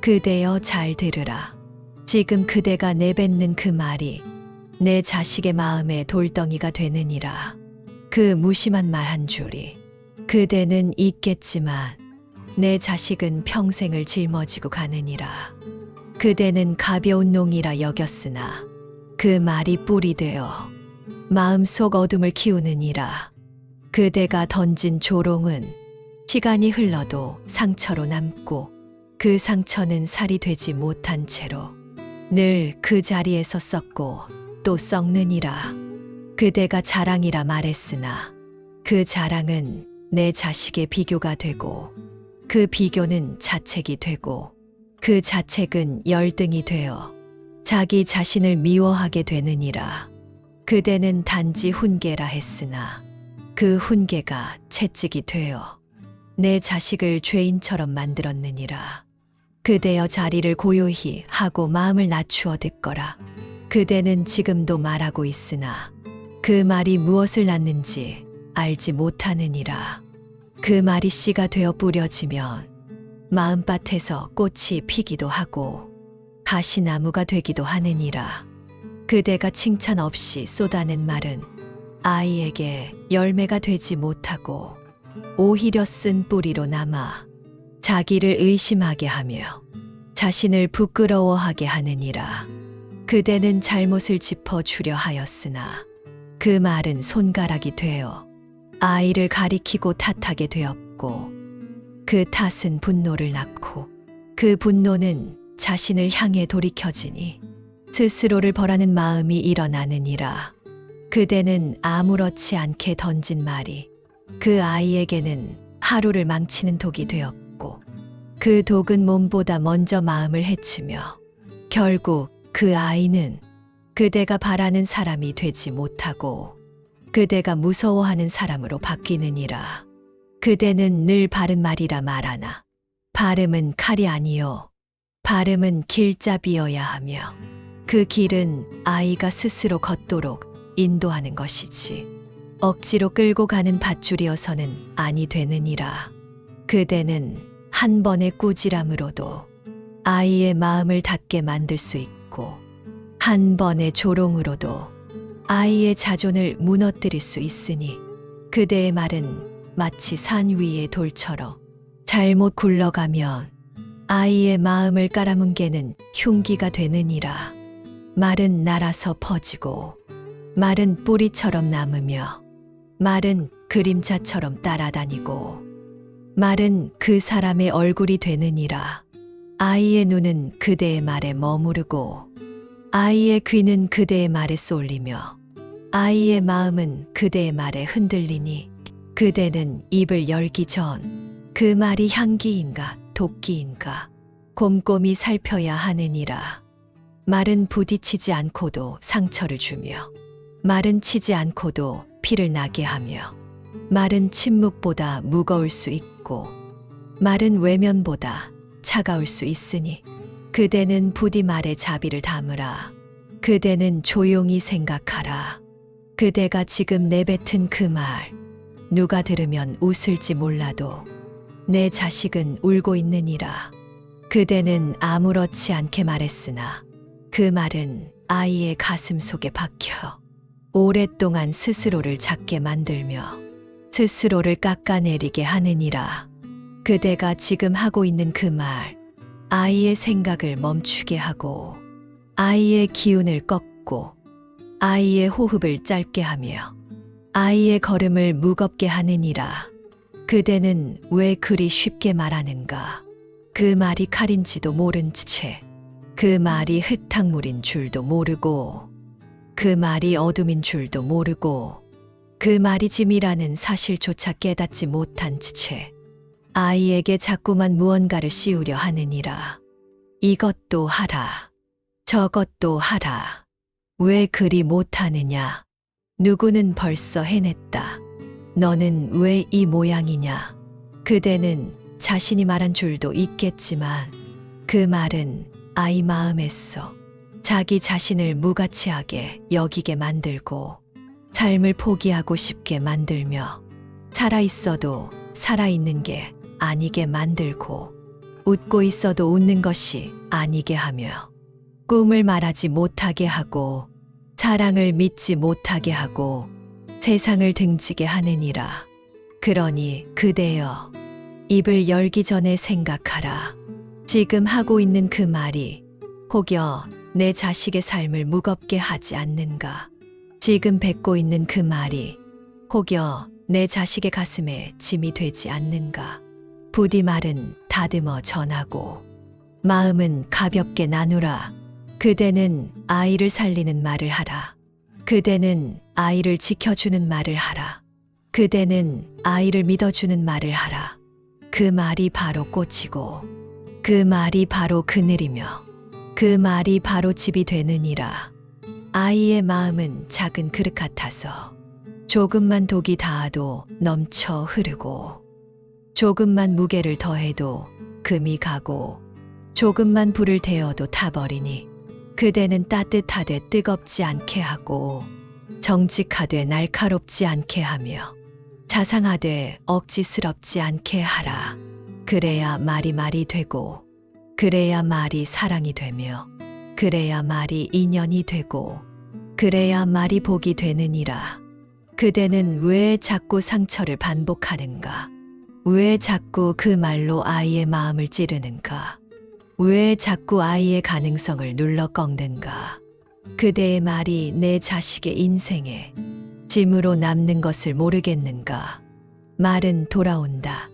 그대여 잘 들으라. 지금 그대가 내뱉는 그 말이 내 자식의 마음에 돌덩이가 되느니라. 그 무심한 말 한 줄이 그대는 잊겠지만 내 자식은 평생을 짊어지고 가느니라. 그대는 가벼운 농이라 여겼으나 그 말이 뿌리 되어 마음속 어둠을 키우느니라. 그대가 던진 조롱은 시간이 흘러도 상처로 남고 그 상처는 살이 되지 못한 채로 늘 그 자리에서 썩고 또 썩느니라. 그대가 자랑이라 말했으나 그 자랑은 내 자식의 비교가 되고 그 비교는 자책이 되고 그 자책은 열등이 되어 자기 자신을 미워하게 되느니라. 그대는 단지 훈계라 했으나 그 훈계가 채찍이 되어 내 자식을 죄인처럼 만들었느니라. 그대여 자리를 고요히 하고 마음을 낮추어 듣거라. 그대는 지금도 말하고 있으나 그 말이 무엇을 낳는지 알지 못하느니라. 그 말이 씨가 되어 뿌려지면 마음밭에서 꽃이 피기도 하고 가시나무가 되기도 하느니라. 그대가 칭찬 없이 쏟아낸 말은 아이에게 열매가 되지 못하고 오히려 쓴 뿌리로 남아 자기를 의심하게 하며 자신을 부끄러워하게 하느니라. 그대는 잘못을 짚어 주려 하였으나 그 말은 손가락이 되어 아이를 가리키고 탓하게 되었고 그 탓은 분노를 낳고 그 분노는 자신을 향해 돌이켜지니 스스로를 벌하는 마음이 일어나느니라. 그대는 아무렇지 않게 던진 말이 그 아이에게는 하루를 망치는 독이 되었고 그 독은 몸보다 먼저 마음을 해치며 결국 그 아이는 그대가 바라는 사람이 되지 못하고 그대가 무서워하는 사람으로 바뀌느니라. 그대는 늘 바른 말이라 말하나 발음은 칼이 아니요 발음은 길잡이여야 하며 그 길은 아이가 스스로 걷도록 인도하는 것이지 억지로 끌고 가는 밧줄이어서는 아니 되느니라. 그대는 한 번의 꾸지람으로도 아이의 마음을 닫게 만들 수 있고 한 번의 조롱으로도 아이의 자존을 무너뜨릴 수 있으니 그대의 말은 마치 산 위의 돌처럼 잘못 굴러가면 아이의 마음을 깔아뭉개는 흉기가 되느니라. 말은 날아서 퍼지고 말은 뿌리처럼 남으며 말은 그림자처럼 따라다니고 말은 그 사람의 얼굴이 되느니라. 아이의 눈은 그대의 말에 머무르고 아이의 귀는 그대의 말에 쏠리며 아이의 마음은 그대의 말에 흔들리니 그대는 입을 열기 전 그 말이 향기인가 도끼인가 곰곰이 살펴야 하느니라. 말은 부딪히지 않고도 상처를 주며 말은 치지 않고도 피를 나게 하며 말은 침묵보다 무거울 수 있고 말은 외면보다 차가울 수 있으니 그대는 부디 말에 자비를 담으라. 그대는 조용히 생각하라. 그대가 지금 내뱉은 그 말, 누가 들으면 웃을지 몰라도 내 자식은 울고 있느니라. 그대는 아무렇지 않게 말했으나 그 말은 아이의 가슴 속에 박혀 오랫동안 스스로를 작게 만들며 스스로를 깎아내리게 하느니라. 그대가 지금 하고 있는 그 말, 아이의 생각을 멈추게 하고 아이의 기운을 꺾고 아이의 호흡을 짧게 하며 아이의 걸음을 무겁게 하느니라. 그대는 왜 그리 쉽게 말하는가? 그 말이 칼인지도 모른 채, 그 말이 흙탕물인 줄도 모르고, 그 말이 어둠인 줄도 모르고, 그 말이 짐이라는 사실조차 깨닫지 못한 채, 아이에게 자꾸만 무언가를 씌우려 하느니라. 이것도 하라. 저것도 하라. 왜 그리 못하느냐? 누구는 벌써 해냈다. 너는 왜 이 모양이냐? 그대는 자신이 말한 줄도 있겠지만 그 말은 아이 마음에서 자기 자신을 무가치하게 여기게 만들고 삶을 포기하고 싶게 만들며 살아있어도 살아있는 게 아니게 만들고 웃고 있어도 웃는 것이 아니게 하며 꿈을 말하지 못하게 하고 사랑을 믿지 못하게 하고 세상을 등지게 하느니라. 그러니 그대여 입을 열기 전에 생각하라. 지금 하고 있는 그 말이 혹여 내 자식의 삶을 무겁게 하지 않는가? 지금 뱉고 있는 그 말이 혹여 내 자식의 가슴에 짐이 되지 않는가? 부디 말은 다듬어 전하고 마음은 가볍게 나누라. 그대는 아이를 살리는 말을 하라. 그대는 아이를 지켜주는 말을 하라. 그대는 아이를 믿어주는 말을 하라. 그 말이 바로 꽃이고 그 말이 바로 그늘이며 그 말이 바로 집이 되느니라. 아이의 마음은 작은 그릇 같아서 조금만 독이 닿아도 넘쳐 흐르고 조금만 무게를 더해도 금이 가고 조금만 불을 태워도 타버리니 그대는 따뜻하되 뜨겁지 않게 하고 정직하되 날카롭지 않게 하며 자상하되 억지스럽지 않게 하라. 그래야 말이 말이 되고 그래야 말이 사랑이 되며 그래야 말이 인연이 되고 그래야 말이 복이 되느니라. 그대는 왜 자꾸 상처를 반복하는가? 왜 자꾸 그 말로 아이의 마음을 찌르는가? 왜 자꾸 아이의 가능성을 눌러 꺾는가? 그대의 말이 내 자식의 인생에 짐으로 남는 것을 모르겠는가? 말은 돌아온다.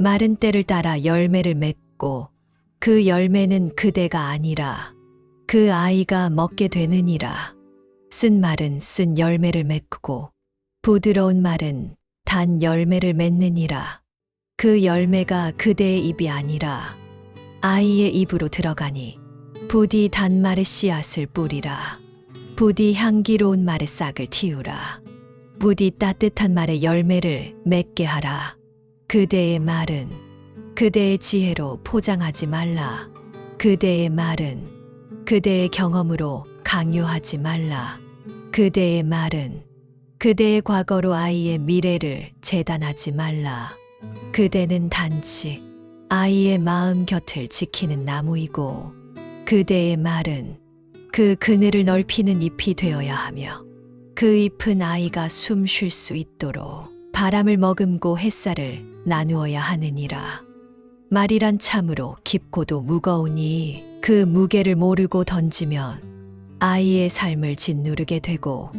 말은 때를 따라 열매를 맺고 그 열매는 그대가 아니라 그 아이가 먹게 되느니라. 쓴 말은 쓴 열매를 맺고 부드러운 말은 단 열매를 맺느니라. 그 열매가 그대의 입이 아니라 아이의 입으로 들어가니 부디 단말의 씨앗을 뿌리라. 부디 향기로운 말의 싹을 틔우라. 부디 따뜻한 말의 열매를 맺게 하라. 그대의 말은 그대의 지혜로 포장하지 말라. 그대의 말은 그대의 경험으로 강요하지 말라. 그대의 말은 그대의 과거로 아이의 미래를 재단하지 말라. 그대는 단지 아이의 마음 곁을 지키는 나무이고 그대의 말은 그 그늘을 넓히는 잎이 되어야 하며 그 잎은 아이가 숨 쉴 수 있도록 바람을 머금고 햇살을 나누어야 하느니라. 말이란 참으로 깊고도 무거우니 그 무게를 모르고 던지면 아이의 삶을 짓누르게 되고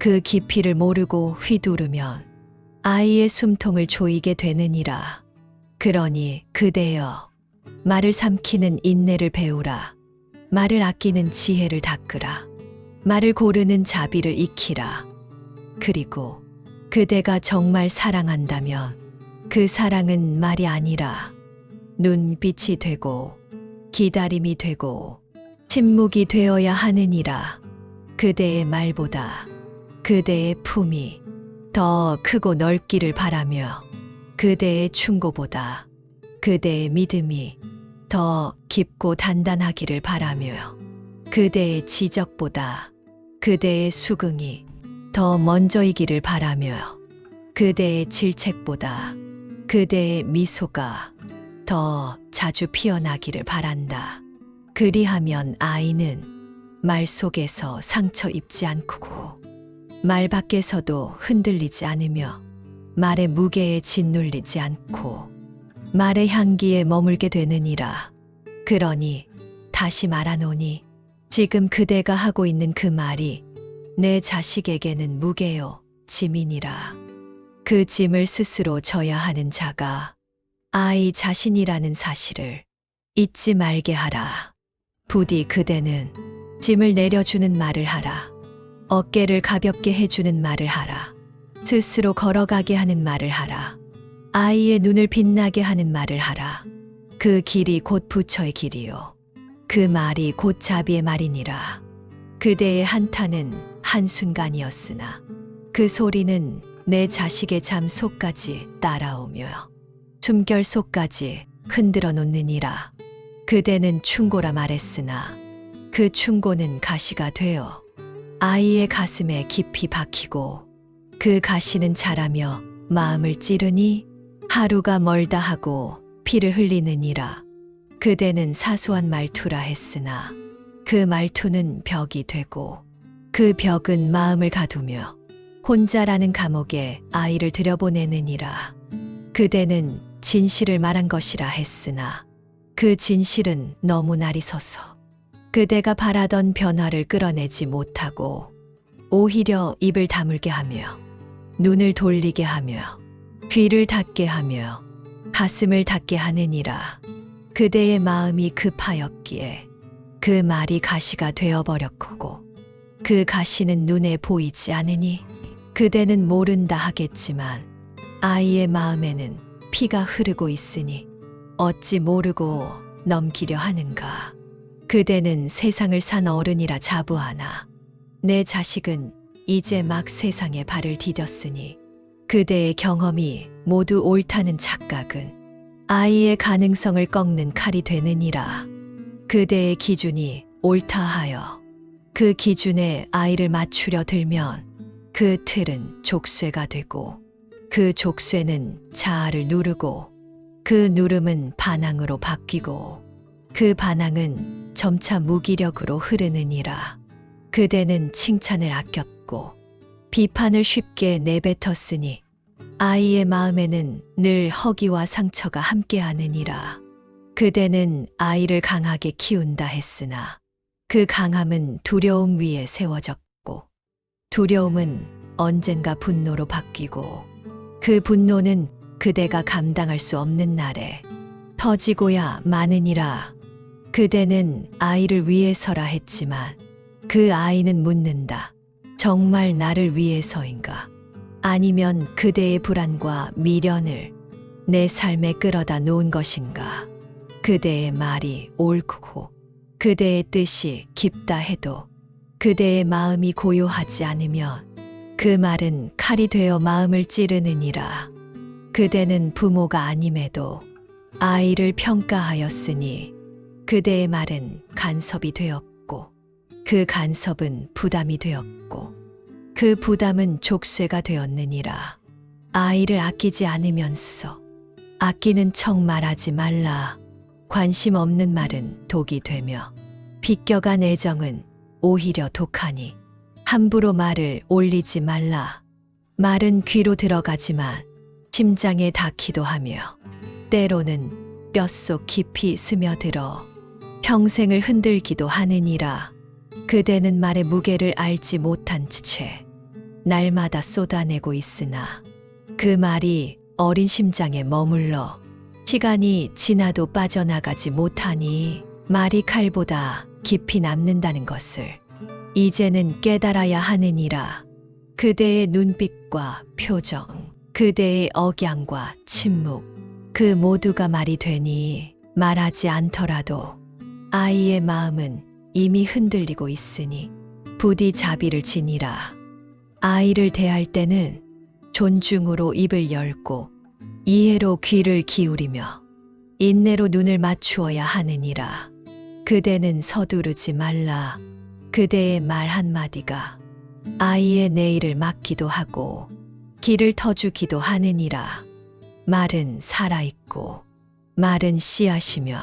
그 깊이를 모르고 휘두르면 아이의 숨통을 조이게 되느니라. 그러니 그대여 말을 삼키는 인내를 배우라. 말을 아끼는 지혜를 닦으라. 말을 고르는 자비를 익히라. 그리고 그대가 정말 사랑한다면 그 사랑은 말이 아니라 눈빛이 되고 기다림이 되고 침묵이 되어야 하느니라. 그대의 말보다 그대의 품이 더 크고 넓기를 바라며 그대의 충고보다 그대의 믿음이 더 깊고 단단하기를 바라며 그대의 지적보다 그대의 수긍이 더 먼저이기를 바라며 그대의 질책보다 그대의 미소가 더 자주 피어나기를 바란다. 그리하면 아이는 말 속에서 상처 입지 않고 말 밖에서도 흔들리지 않으며 말의 무게에 짓눌리지 않고 말의 향기에 머물게 되느니라. 그러니 다시 말하노니 지금 그대가 하고 있는 그 말이 내 자식에게는 무게요 짐이니라. 그 짐을 스스로 져야 하는 자가 아이 자신이라는 사실을 잊지 말게 하라. 부디 그대는 짐을 내려주는 말을 하라. 어깨를 가볍게 해주는 말을 하라. 스스로 걸어가게 하는 말을 하라. 아이의 눈을 빛나게 하는 말을 하라. 그 길이 곧 부처의 길이요. 그 말이 곧 자비의 말이니라. 그대의 한탄은 한순간이었으나 그 소리는 내 자식의 잠 속까지 따라오며 숨결 속까지 흔들어 놓느니라. 그대는 충고라 말했으나 그 충고는 가시가 되어 아이의 가슴에 깊이 박히고 그 가시는 자라며 마음을 찌르니 하루가 멀다 하고 피를 흘리느니라. 그대는 사소한 말투라 했으나 그 말투는 벽이 되고 그 벽은 마음을 가두며 혼자라는 감옥에 아이를 들여보내느니라. 그대는 진실을 말한 것이라 했으나 그 진실은 너무 날이 서서 그대가 바라던 변화를 끌어내지 못하고 오히려 입을 다물게 하며 눈을 돌리게 하며 귀를 닫게 하며 가슴을 닫게 하느니라. 그대의 마음이 급하였기에 그 말이 가시가 되어버렸고 그 가시는 눈에 보이지 않으니 그대는 모른다 하겠지만 아이의 마음에는 피가 흐르고 있으니 어찌 모르고 넘기려 하는가. 그대는 세상을 산 어른이라 자부하나 내 자식은 이제 막 세상에 발을 디뎠으니 그대의 경험이 모두 옳다는 착각은 아이의 가능성을 꺾는 칼이 되느니라. 그대의 기준이 옳다 하여 그 기준에 아이를 맞추려 들면 그 틀은 족쇄가 되고 그 족쇄는 자아를 누르고 그 누름은 반항으로 바뀌고 그 반항은 점차 무기력으로 흐르느니라. 그대는 칭찬을 아꼈고 비판을 쉽게 내뱉었으니 아이의 마음에는 늘 허기와 상처가 함께하느니라. 그대는 아이를 강하게 키운다 했으나 그 강함은 두려움 위에 세워졌고 두려움은 언젠가 분노로 바뀌고 그 분노는 그대가 감당할 수 없는 날에 터지고야 마느니라. 그대는 아이를 위해서라 했지만 그 아이는 묻는다. 정말 나를 위해서인가? 아니면 그대의 불안과 미련을 내 삶에 끌어다 놓은 것인가? 그대의 말이 옳고 그대의 뜻이 깊다 해도 그대의 마음이 고요하지 않으면 그 말은 칼이 되어 마음을 찌르느니라. 그대는 부모가 아님에도 아이를 평가하였으니 그대의 말은 간섭이 되었고 그 간섭은 부담이 되었고 그 부담은 족쇄가 되었느니라. 아이를 아끼지 않으면서 아끼는 척 말하지 말라. 관심 없는 말은 독이 되며 비껴간 애정은 오히려 독하니 함부로 말을 올리지 말라. 말은 귀로 들어가지만 심장에 닿기도 하며 때로는 뼛속 깊이 스며들어 평생을 흔들기도 하느니라. 그대는 말의 무게를 알지 못한 채 날마다 쏟아내고 있으나 그 말이 어린 심장에 머물러 시간이 지나도 빠져나가지 못하니 말이 칼보다 깊이 남는다는 것을 이제는 깨달아야 하느니라. 그대의 눈빛과 표정, 그대의 억양과 침묵, 그 모두가 말이 되니 말하지 않더라도 아이의 마음은 이미 흔들리고 있으니 부디 자비를 지니라. 아이를 대할 때는 존중으로 입을 열고 이해로 귀를 기울이며 인내로 눈을 맞추어야 하느니라. 그대는 서두르지 말라. 그대의 말 한마디가 아이의 내일을 막기도 하고 길을 터주기도 하느니라. 말은 살아있고 말은 씨앗이며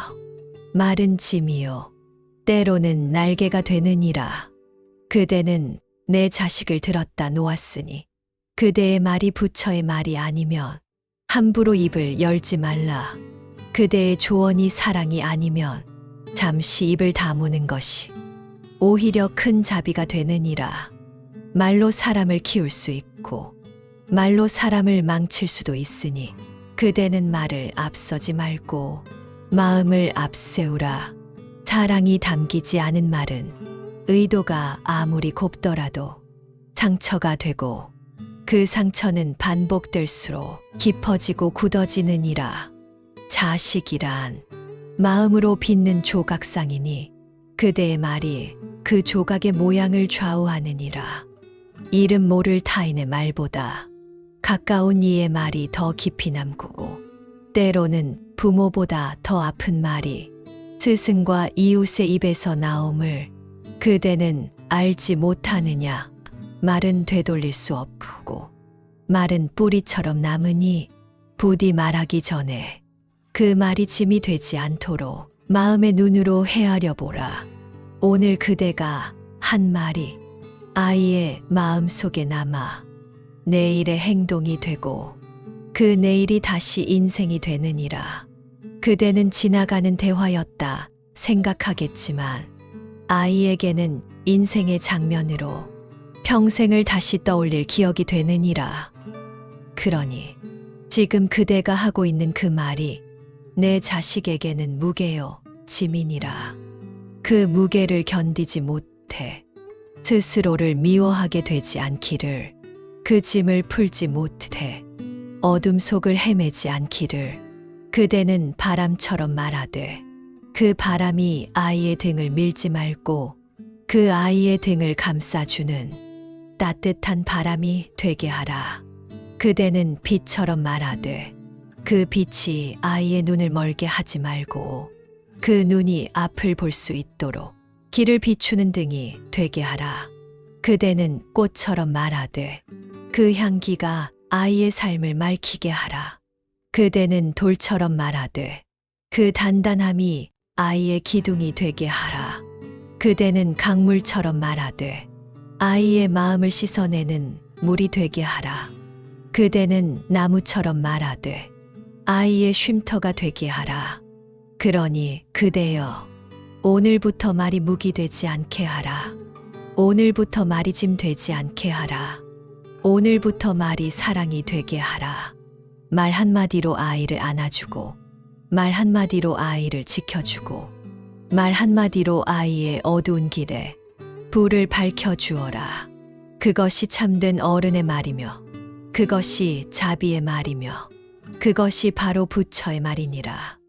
말은 짐이요 때로는 날개가 되느니라. 그대는 내 자식을 들었다 놓았으니 그대의 말이 부처의 말이 아니면 함부로 입을 열지 말라. 그대의 조언이 사랑이 아니면 잠시 입을 다무는 것이 오히려 큰 자비가 되느니라. 말로 사람을 키울 수 있고 말로 사람을 망칠 수도 있으니 그대는 말을 앞서지 말고 마음을 앞세우라. 사랑이 담기지 않은 말은 의도가 아무리 곱더라도 상처가 되고 그 상처는 반복될수록 깊어지고 굳어지느니라. 자식이란 마음으로 빚는 조각상이니 그대의 말이 그 조각의 모양을 좌우하느니라. 이름 모를 타인의 말보다 가까운 이의 말이 더 깊이 남고 때로는 부모보다 더 아픈 말이 스승과 이웃의 입에서 나옴을 그대는 알지 못하느냐. 말은 되돌릴 수 없고 말은 뿌리처럼 남으니 부디 말하기 전에 그 말이 짐이 되지 않도록 마음의 눈으로 헤아려 보라. 오늘 그대가 한 말이 아이의 마음 속에 남아 내일의 행동이 되고 그 내일이 다시 인생이 되느니라. 그대는 지나가는 대화였다 생각하겠지만 아이에게는 인생의 장면으로 평생을 다시 떠올릴 기억이 되느니라. 그러니 지금 그대가 하고 있는 그 말이 내 자식에게는 무게요, 짐이니라. 그 무게를 견디지 못해 스스로를 미워하게 되지 않기를, 그 짐을 풀지 못해 어둠 속을 헤매지 않기를, 그대는 바람처럼 말하되, 그 바람이 아이의 등을 밀지 말고 그 아이의 등을 감싸주는 따뜻한 바람이 되게 하라. 그대는 빛처럼 말하되 그 빛이 아이의 눈을 멀게 하지 말고 그 눈이 앞을 볼 수 있도록 길을 비추는 등이 되게 하라. 그대는 꽃처럼 말하되 그 향기가 아이의 삶을 맑히게 하라. 그대는 돌처럼 말하되 그 단단함이 아이의 기둥이 되게 하라. 그대는 강물처럼 말하되 아이의 마음을 씻어내는 물이 되게 하라. 그대는 나무처럼 말하되 아이의 쉼터가 되게 하라. 그러니 그대여 오늘부터 말이 무기 되지 않게 하라. 오늘부터 말이 짐 되지 않게 하라. 오늘부터 말이 사랑이 되게 하라. 말 한마디로 아이를 안아주고 말 한마디로 아이를 지켜주고 말 한마디로 아이의 어두운 길에 불을 밝혀 주어라. 그것이 참된 어른의 말이며 그것이 자비의 말이며 그것이 바로 부처의 말이니라.